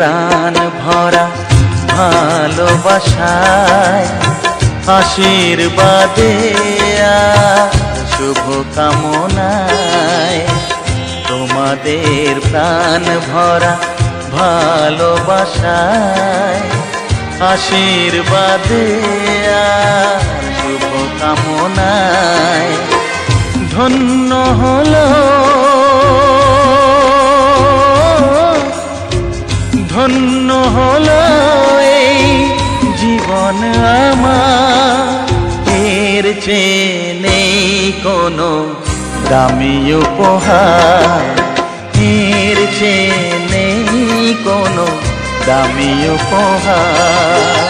প্রাণ ভরা ভালোবাসায়, আশীর্বাদে শুভ কামনায়। তোমাদের প্রাণ ভরা ভালোবাসায়, আশীর্বাদে শুভ কামনায়। ধন্য হলো আমার এর চেয়ে নেই কোনো দামি উপহার। এর চেয়ে নেই কোনো দামি উপহার।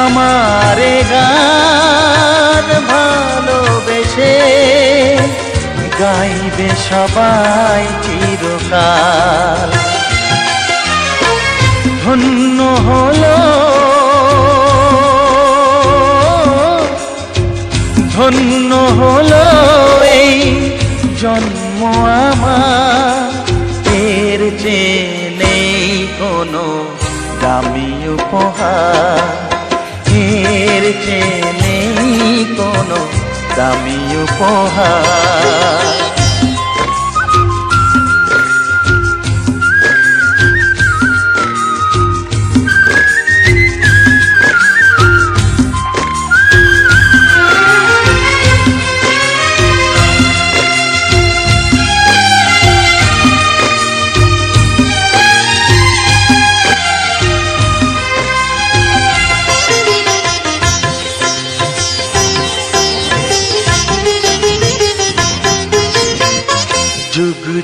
আমারে গান ভালোবেসে গাইবে সবাই চিরকাল ধন্য হলো ধন্য হলো এই জন্ম আমার। এর চেয়ে নেই কোনো দামি উপহার। এর চেয়ে নেই কোনো দামি উপহার।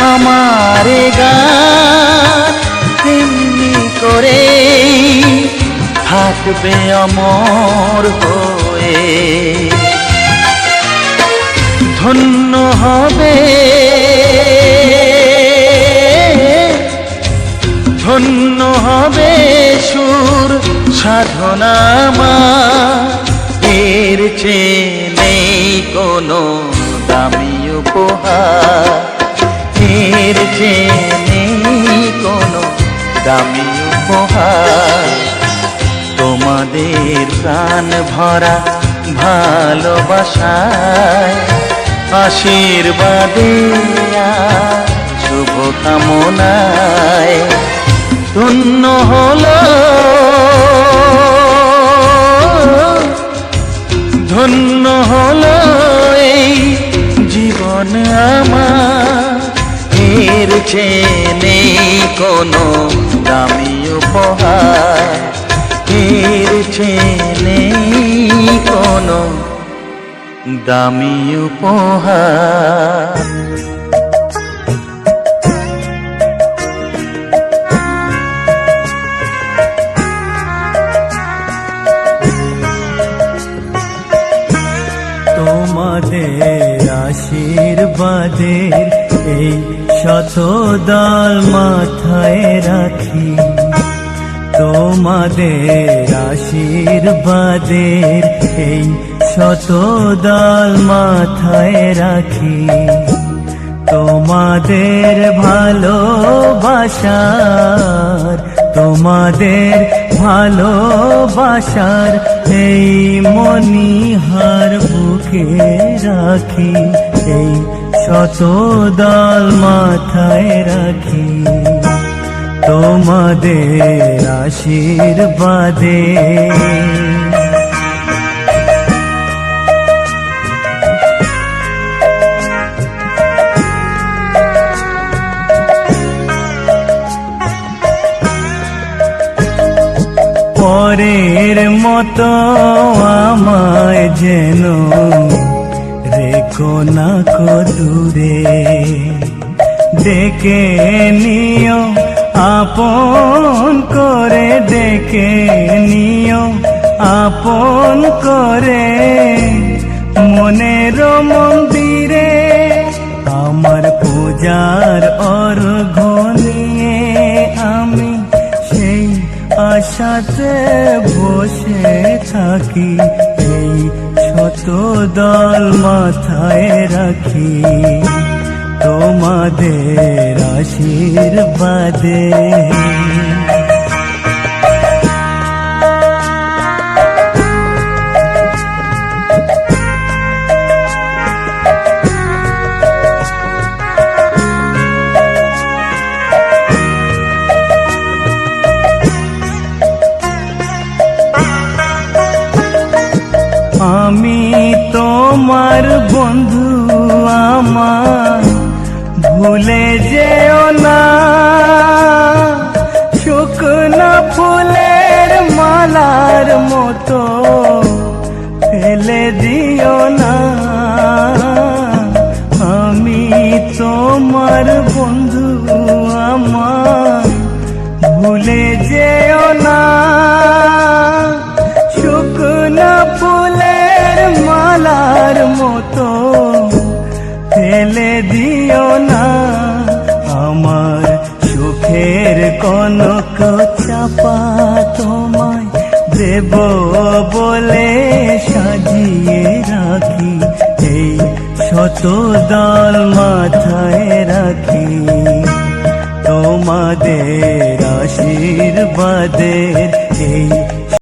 আমার গান তেমনি করে থাকবে অমর হয়ে। ধন্য হবে ধন্য হবে সুর সাধনা এর চেয়ে নেই কোনো দামি উপহার। এর চেয়ে নেই কোনো দামি উপহার। তোমাদের প্রাণ ভরা ভালোবাসায় আশীর্বাদে শুভ কামনায় ধন্য হলো। ধন্য হলো এই জীবন আমার। চেয়ে নেই কোনো দামি উপহার। চেয়ে নেই কোনো দামি উপহার। তোমাদের আশীর্বাদের এই শত দল মাথায় রাখি। তোমাদের আশীর্বাদের এই শত দল মাথায় রাখি। তোমাদের ভালোবাসার তোমাদের ভালোবাসার এই মনিহার বুকে রাখি। এই শত দল মাথায় রাখি। তোমাদের আশীর্বাদে। পরের মতো আমায় যেন রেখো না কো দূরে। ডেকে নিও, আপন করে ডেকে নিও, আপন করে। মনের মন্দিরে আমার পূজার অর্ঘ নিয়ে আমি সেই আশাতে বসে থাকি। এই দল মাথায় রাখি তোমাদের আশীর্বাদে। তোমার বন্ধু আমার, ভুলে যেও না। শুকনো ফুলের মালার মতো ফেলে দিও না। আমি তোমার বন্ধু আমার, ভুলে যেও না। দেব বলে সাজিয়ে রাখি এই শত দল মাথায় রাখি। তোমাদের আশীর্বাদের